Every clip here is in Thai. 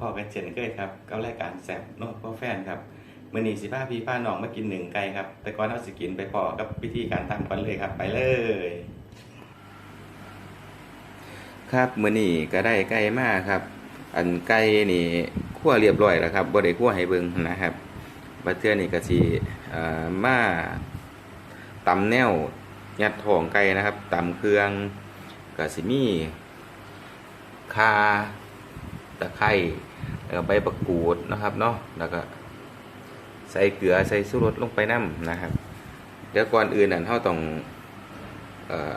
พ่อกันเช่นเคยครับกับรายการแซบโนดพ่อแฟนครับมื้อนี้สิพาพี่พาน้องมากินหนึ่งไก่ครับ แต่ก่อนเราสิกินไปพอกับวิธีการทำกันเลยครับ ไปเลย ครับมื้อนี้ก็ได้ไก่มาครับ อันไก่นี่คั่วเรียบร้อยแล้วครับบ่ได้คั่วให้เบิ่งนะครับบัดเทื่อนี่ก็สิมาตำแนวยัดทองไก่นะครับตำเครื่องก็สิมีข่า ตะไคร้แล้วก็ใบบักกูดนะครับเนาะแล้วก็ใส่เกลือใส่สุรสลงไปน้ำนะครับเดี๋ยวก่อนอื่นนั่นเฮาต้อง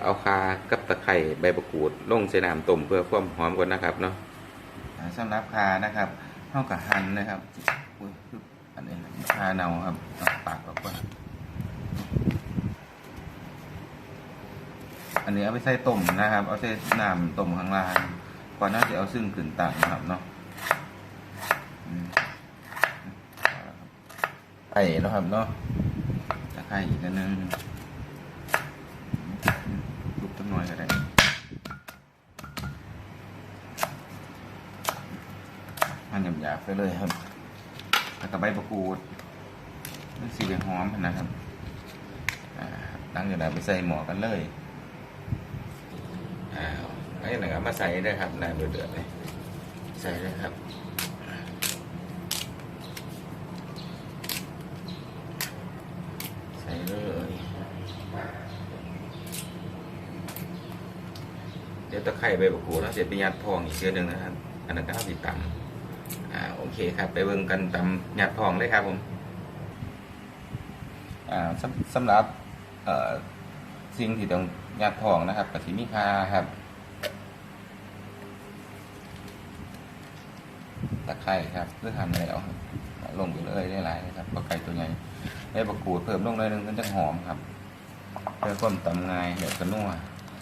เอาข่ากับตะไคร้ใบบักกูดลงใส่น้ำต้มเพื่อความหอมก่อนนะครับเนาะสำหรับคานะครับเท่ากับหั่นนะครับอันนี้คาเนาครับปากออกก่อนอันนี้เอาไปใส่ต้มนะครับ เอาใส่น้ำต้มข้างล่าง ก่อนหน่าจะเอาซึ่งขึ้นตักนะครับเนาะไอ้นะครับเนาะตะไคร้อีกนหนึงลุกตั้งน่อยก็ได้มันหยาบๆไปเลยครับแล้วก็ใบประกูดนี่สีเหลืองหอมนะครับอ่าหลังจากนั้นไปใส่หมอกันเลย ไอ้หนังมาใส่ได้ครับน้ำเดือดๆเลยใส่เลยครับใส่เลยเดี๋ยวตะไคร้ใบประกูดแล้วเสร็จไปยัดทองอีกเชื้อหนึ่งนะครับอันนั้นก็เอาติดตำอ่าโอเคครับ ไปเบิ่งกันตำหยัดทองเลยครับผมอ่าสำสำหรับเอ่อสิ่งที่ต้องหยัดทองนะครับกสิมีคาครับ ตะไคร้ครับเพื่อทำแล้วครับลงไปเลยได้หลายนะครับปลาไก่ตัวใหญ่ได้ประกูดเพิ่มลงเลยนึงมันจะหอมครับเพื่อความตำง่ายเดี๋ยวกระนัว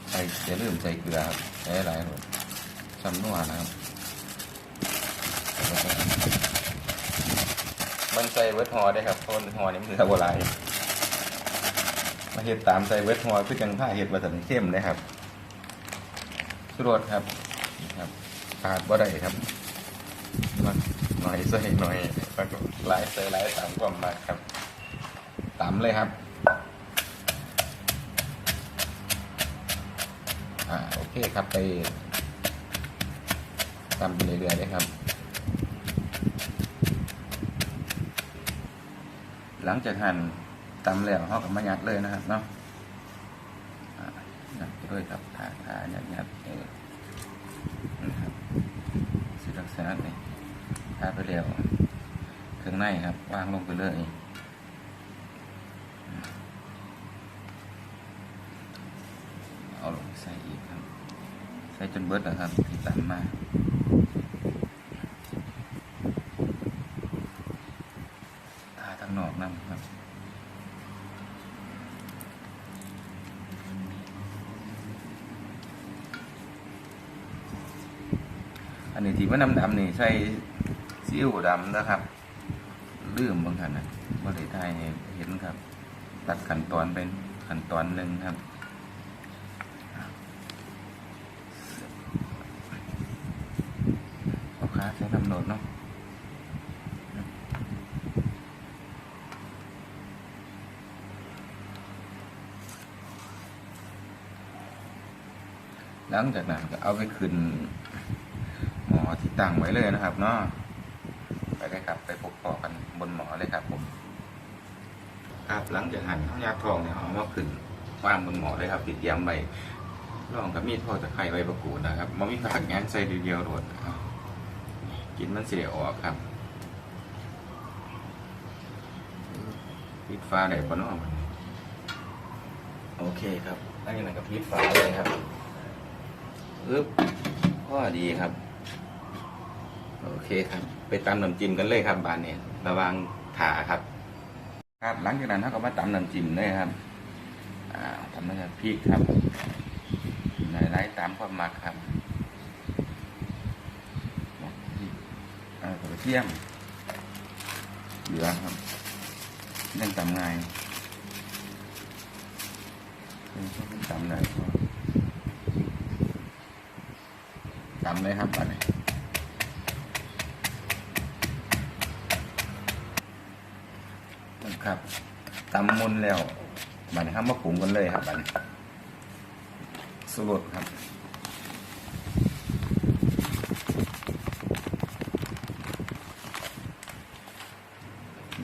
ใส่อย่าลืมใส่เกลือครับใส่หลายหมดซ้ำนัวนะครับมันใส่เวิร์ดฮอได้ครับเพราะฮอนี่มันคือโบราณมาเห็ดตามใส่เวิร์ดฮอคือจังผ้าเห็ดวัสดุเข้มนะครับสุรสครับนะครับขาดบ่ได้ครับ หน่อยใส่หน่อยแล้วก็หลายใส่หลายตามความมากครับตามเลยครับอ่าโอเคครับไปตามไปเรื่อยๆเลยครับ หลังจากหั่นตำแล้วเขากับมายัดเลยนะครับเนาะยัดไปด้วยครับขาขายัดยัดเออนะครับสิลักษณะนี้ ทาไปแล้วเครื่องในครับวางลงไปเลยเอาลงใส่อีกครับ ใส่จนเบิดนะครับที่ตำมาทาทางนอกนั่นครับอันนี้ที่ว่าน้ำดำนี่ใส่ ซีอิ๊วดำนะครับลืมบางขันนะบริไทยเห็นครับ ตัดขั้นตอนเป็นขั้นตอนหนึ่งครับเอาค้าใช้น้ำโนดเนาะหลังจากนั้นก็เอาไปขึ้นหมอที่ตั้งไว้เลยนะครับเนาะ ครับ ไปพบปอกันบนหมอเลยครับผมครับหลังจากหั่นข้าวยาทองเนี่ยเอามาขึ้นวางบนหมอเลยครับติดย้ำไว้ลองกับมีดทอดตะไคร้ใบประกูดนะครับมันมีผักงานใส่เดียวๆโดดเอากินมันเสียออกครับปิดฟ้าได้ปะเนาะมันโอเคครับอันนี้ก็ปิดฟ้าเลยครับอึ๊บพ่อดีครับ โอเคครับ ไปตำน้ำจิ้มกันเลยครับบานเนี่ยระวังขาครับ ครับหลังจากนั้นเขาก็มาตำน้ำจิ้มเลยครับอ่าทำน้ำพริกครับในไร้ตามความมักครับพริกอ่ากระเทียมเหลือครับเล่นตำง่ายตำได้ก็ตำเลยครับอันนี้ ครับตำมุนแล้วบัดนี้ครับมาปรุงกันเลยครับบัดนี้สุรครับ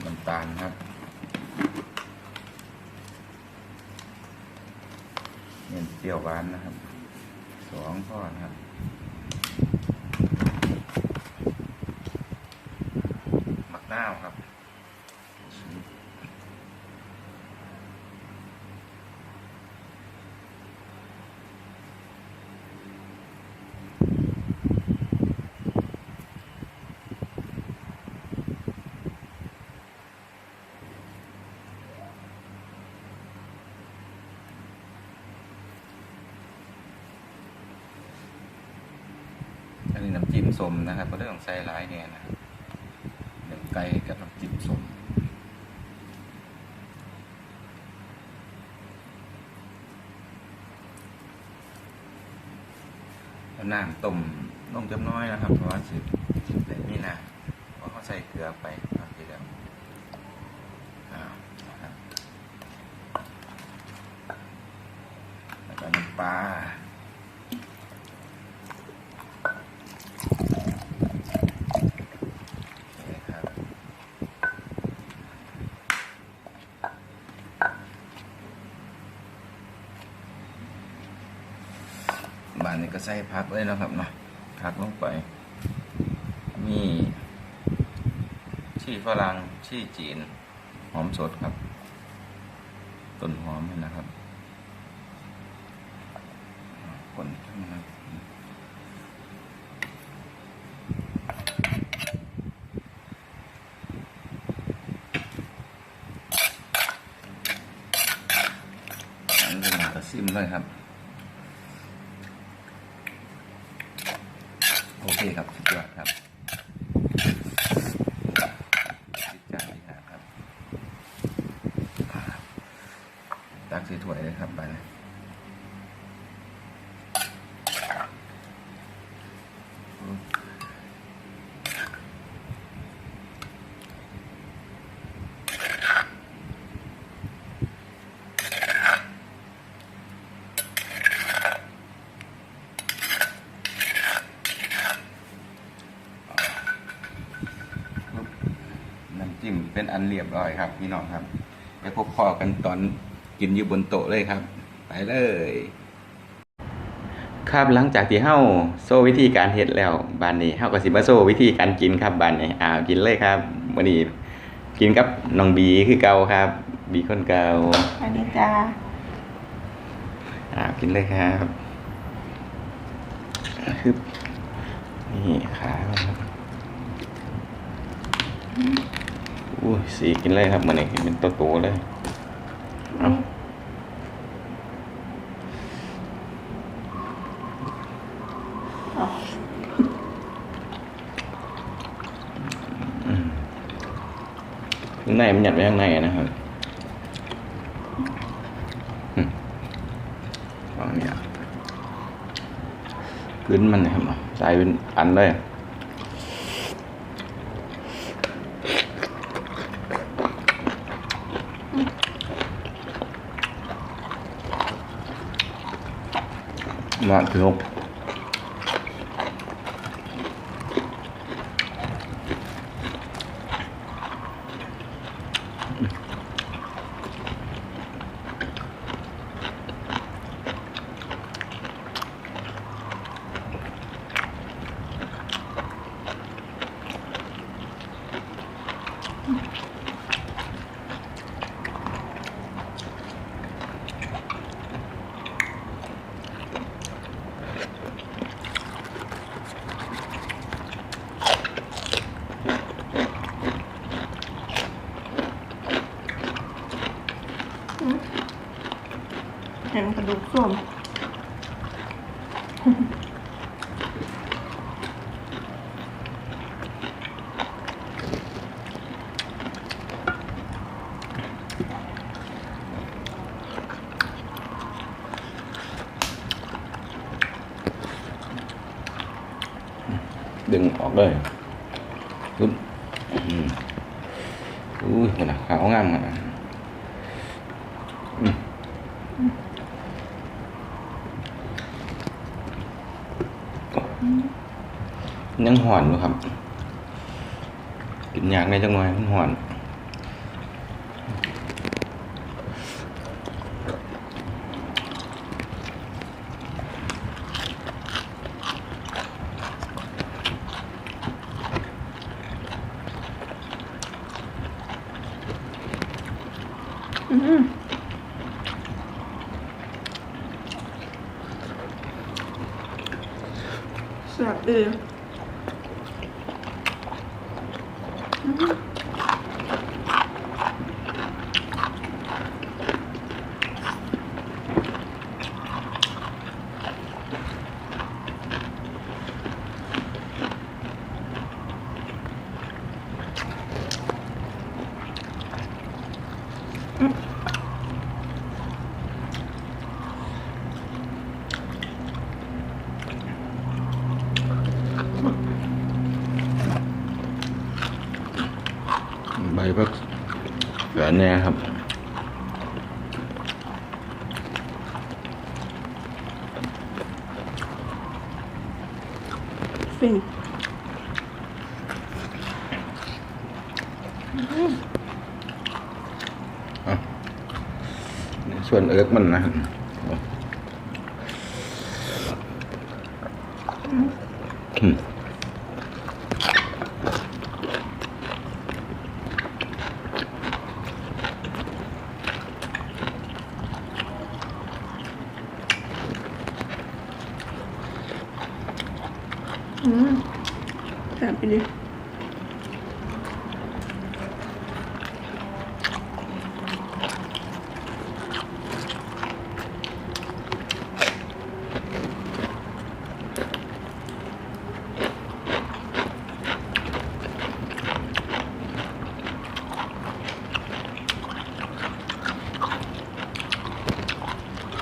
น้ำตาลครับเน้นเปรี้ยวหวานนะครับ สองข้อนะครับ หมักน้าวครับ อั น้ำจิ้มสมนะครับเรื่องใส่ร้ายเนี่ยนะหนึ่งไก่กับน้ำจิ้มสมแล้วน้ำต้มลงจำน้อยนะครับเพราะว่าสิแต่นี่นะเพราะเขาใส่เกลือไปครับทีเดียวอ่านะครับแล้วก็น้ำปลา โอเคครับบ้านนี้ ก็ใส่พักเลยนะครับเนาะพักลงไป มีชี่ฝรั่งชี่จีน หอมสดครับ ต้นหอมนะครับคนขึ้นมาอันนี้มากระซิมเลยครับ โอ เคครับสุดยอดครับสุดยอดเลยครับอ่าตักใส่ถ้วยเลยครับไปเลยน้ำ จิ้มเป็นอันเรียบร้อยครับ พี่น้องครับไปพบพอกันตอนกินอยู่บนโต๊ะเลยครับ ไปเลย ครับหลังจากที่เฮาโซ่วิธีการเฮ็ดแล้วบานนี้เฮาก็สิมาโซ่วิธีการกินครับบานนี้อ้าวกินเลยครับมื้อนี้กินกับน้องบีคือเก่าครับ บีคนเก่าอันนี้จ้าอ้าวกินเลยครับคือนี่ขามันครับ อุ้ยสีกินเลยครับมื้อนี้กินเป็นโตๆเลยเอาอ๋อข้างในมันหยัดไว้ข้างในนะครับอืมวางเนี่ยขึ้นมันนะครับใส่เป็นอันเลย มา เห็นกระดูกส้มดึงออกเลยปึ๊บอืมอุ้ยคนนะขาวงามขนาดนั้นอืมยัง ห่อนอยู่ครับ กินยากในจังหวะมันห่อนอืมแซ่บดีอืม ใบพัก เสือแน่ครับ ฟินส่วนเอิร์กมันนะอืม อืมแซ่บดี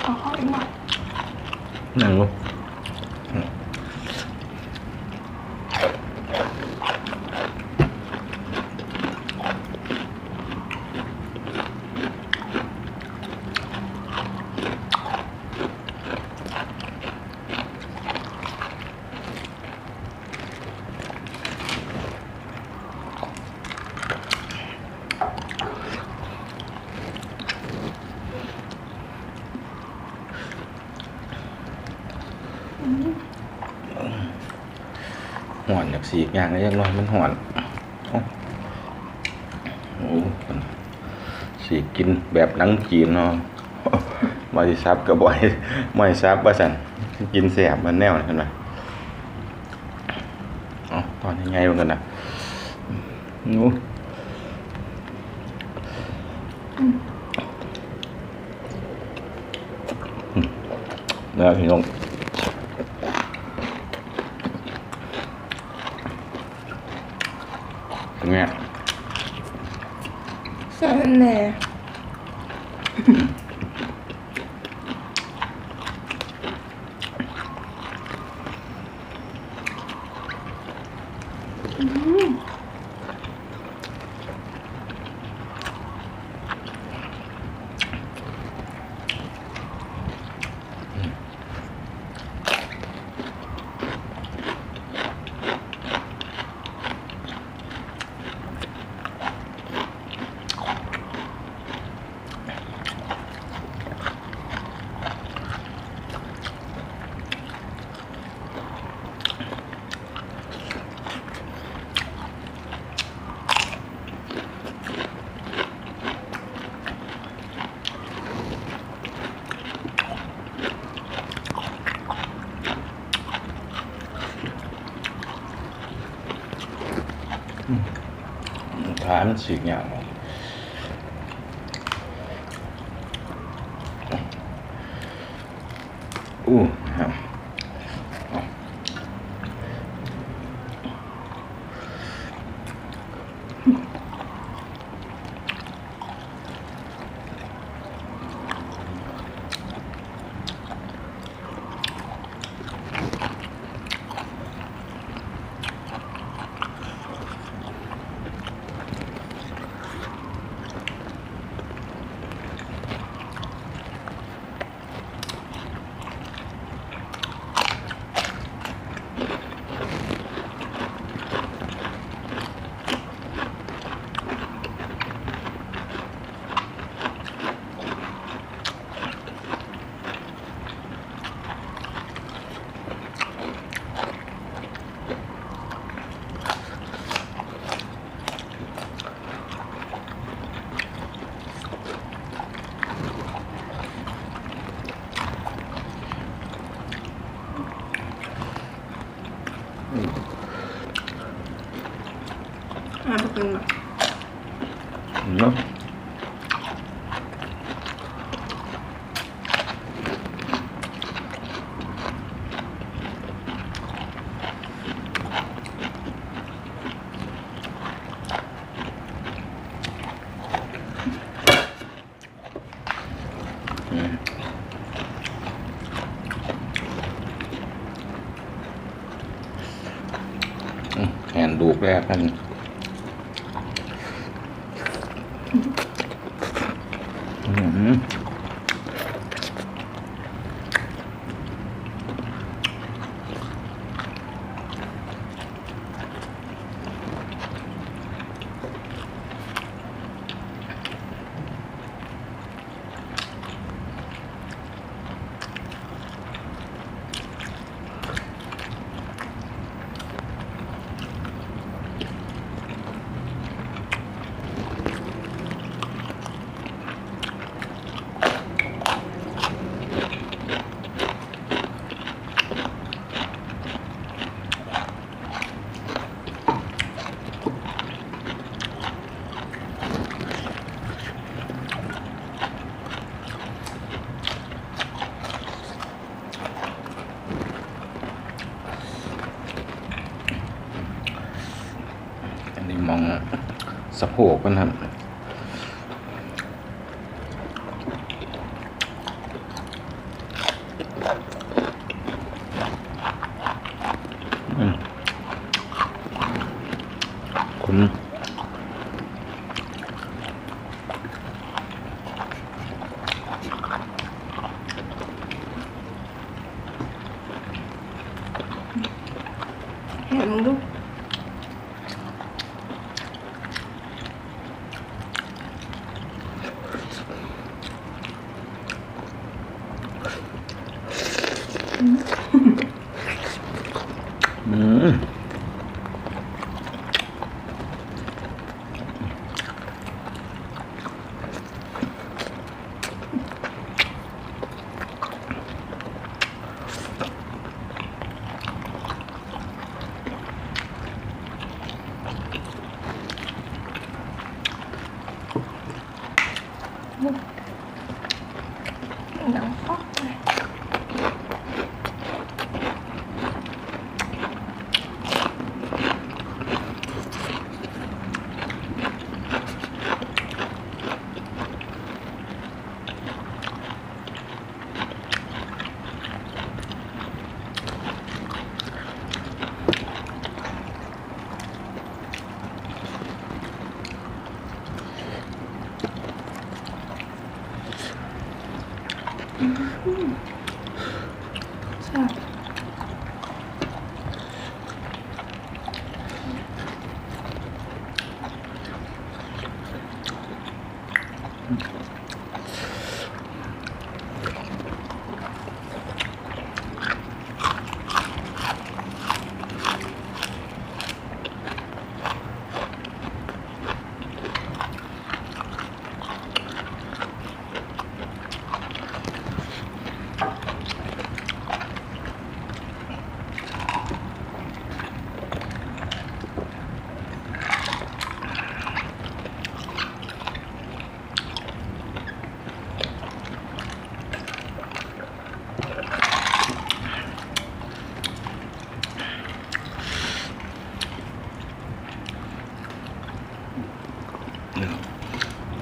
เอาเข้าอีกหน่อย นั่งลงห่อนจาก สีกอย่างนี้ยังน้อยมันหอนโอ้สีกินแบบนังจีนเนาะมาสิซับกระบ่อยไม่ซับว่าสันกินแสบมันแนวเห็นไหมอ๋อตอนยังไงมันกันนะนู้แล้วพี่น้อง เป็นไงแซ่แน่ ท้ายมันสีกอย่าง Ano ba? Ano? สะโพกมันครับ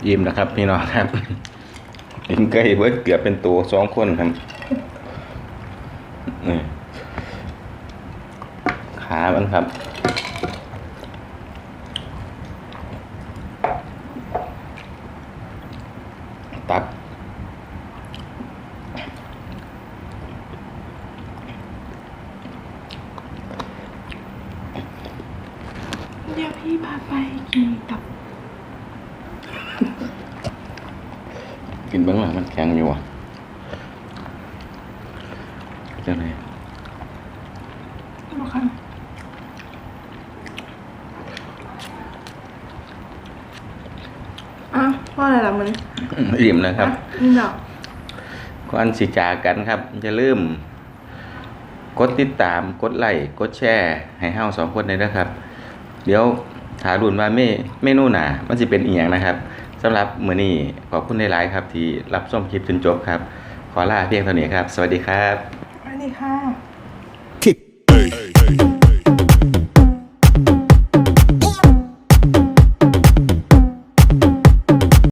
ยิ้มนะครับ พี่น้องครับกินไก่เบิดเกือบเป็นตัวสองคนครับนี่ขามันครับ ตับ เดี๋ยวพี่พาไปกินกับ กินเบื้องหลังมันแข็งอยู่อะ จังไงบอกค่ะอะพ่ออะไรล่ะมันอิ่มนะครับนี่ดอกก่อนสิจากกันครับอย่าลืมกดติดตามกดไลค์กดแชร์ ให้เฮาสองคนเลยนะครับ เดี๋ยวถารุนว่าเมเมนูหนามันสิเป็นอีหยังนะครับสำหรับมื้อนี้ขอบคุณหลายๆครับ ที่รับชมคลิปจนจบครับ ขอลาเพียงเท่านี้ครับ สวัสดีครับสวัส ดีค่ะ